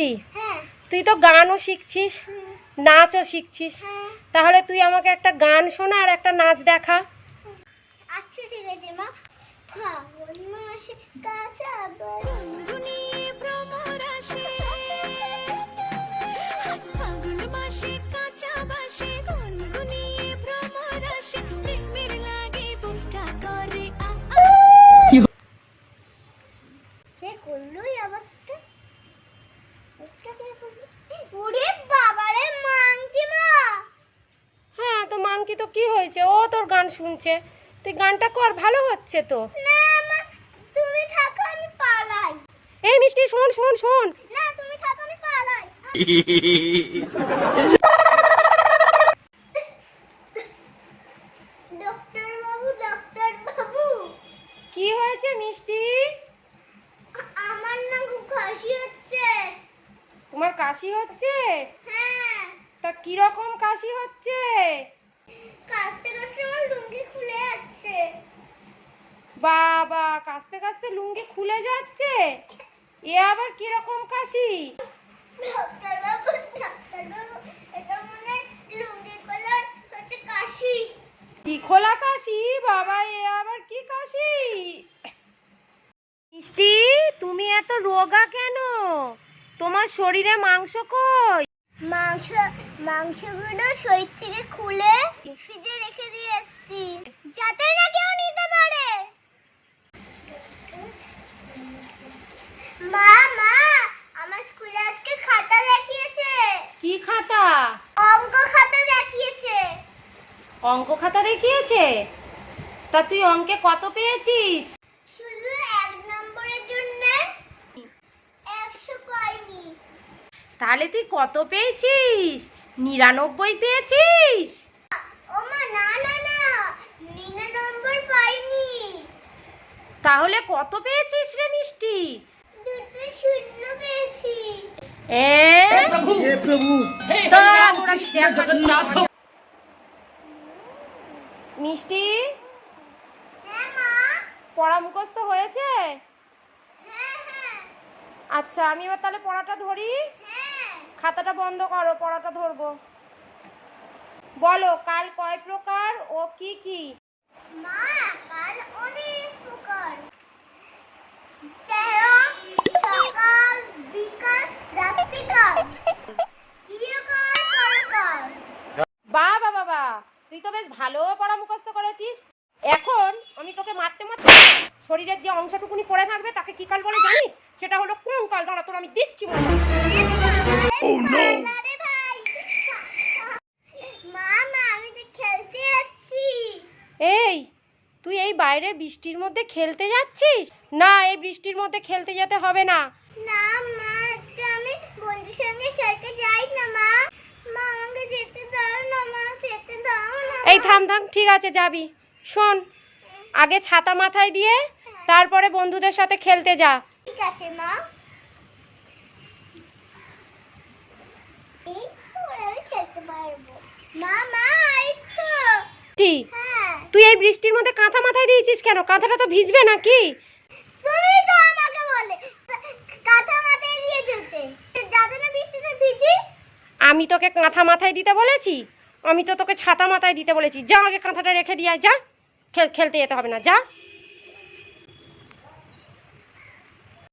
কি হ্যাঁ। তুই তো গানও শিখছিস নাচও শিখছিস। হ্যাঁ। তাহলে তুই আমাকে একটা গান শোনা আর একটা নাচ দেখা। আচ্ছা ঠিক আছে মা। ফাগুন মাসে কাঁচা বরণ ভ্রমর আসে। ওরে বাবারে মাংকি মা। হ্যাঁ তো মাংকি তো কি হয়েছে? ও তোর গান শুনছে। তুই গানটা কর ভালো হচ্ছে তো। না মা তুমি থাকো আমি পালাই। এই মিষ্টি শোন শোন শোন। না তুমি থাকো আমি পালাই। ডক্টর বাবু ডক্টর বাবু। কি হয়েছে মিষ্টি? আমার না খুব কাশি হচ্ছে। তোমার কাশি হচ্ছে? হ্যাঁ। তা কীরকম কাশি হচ্ছে? কাশতে কাশতে আমার লুঙ্গি খুলে যাচ্ছে। বাবা কাশতে কাশতে লুঙ্গি খুলে যাচ্ছে? এ আবার কীরকম কাশি? ডাক্তার বাবু ডাক্তার বাবু এটা মনে লুঙ্গি কলার হচ্ছে কাশি। কি খোলা কাশি? বাবা এ আবার কি কাশি? মিষ্টি তুমি এত রোগা কেন? তোমার শরীরে মাংস কই? মাংস মাংসগুলো শরীর থেকে খুলে ফ্রিজে রেখে দিয়ে এসেছি। যাতে না কেউ নিতে পারে। মা মা আমার স্কুলে আজকে খাতা দেখিয়েছে। কি খাতা? অঙ্ক খাতা দেখিয়েছে। অঙ্ক খাতা দেখিয়েছে? তা তুই অঙ্কে কত পেয়েছিস? তাহলে তুই কত পেয়েছিস? নিরানব্বই পেয়েছিস? ও মা না না না নিনা নম্বর পাইনি। তাহলে কত পেয়েছিস রে মিষ্টি? মিষ্টি হ্যাঁ পড়া মুখস্থ হয়েছে? হ্যাঁ হ্যাঁ। আচ্ছা আমি এবার তাহলে পড়াটা ধরি। হ্যাঁ খাতাটা বন্ধ করো পড়াটা ধরবো। বলো কাল কয় প্রকার ও কি কি? মা কাল অনেক প্রকার। সকাল বিকাল রাত্রিকাল। ইয়কাল পরকাল। বা বাবা তুই তো বেশ ভালো পড়া মুখস্থ করেছিস। এখন আমি তোকে মারতে মারতে শরীরের যে অংশটুকুনি পড়ে থাকবে তাকে কি কাল বলে জানিস? সেটা হলো কোন কাল? দাঁড়া তোর আমি দিচ্ছি মজা ও নো আরে ভাই মা মা আমি তো খেলতে যাচ্ছি। এই তুই এই বাইরের বৃষ্টির মধ্যে খেলতে যাচ্ছিস? না এই বৃষ্টির মধ্যে খেলতে যেতে হবে না। না মা আমি বন্ধুর সঙ্গে খেলতে যাই না মা। মা আমাকে যেতে দাও না মা যেতে দাও না এই থাম থাম ঠিক আছে যাবি। শোন আগে ছাতা মাথায় দিয়ে তারপরে বন্ধুদের সাথে খেলতে যা। ঠিক আছে মা এই তো, এবার আমি খেলতে পারব মা মা এই তো টি হ্যাঁ তুই এই বৃষ্টির মধ্যে কাঁথা মাথায় দিয়েছিস কেন? কাঁথাটা তো ভিজবে নাকি? তুমি তো আমাকে বলে কাঁথা মাথায় দিয়ে যেতে। যাতে না বৃষ্টিতে ভিজি। আমি তোকে কাঁথা মাথায় দিতে বলেছি? আমি তো তোকে ছাতা মাথায় দিতে বলেছি। যা আগে কাঁথাটা রেখে দিয়ে যা। খেলতে যেতে হবে না যা।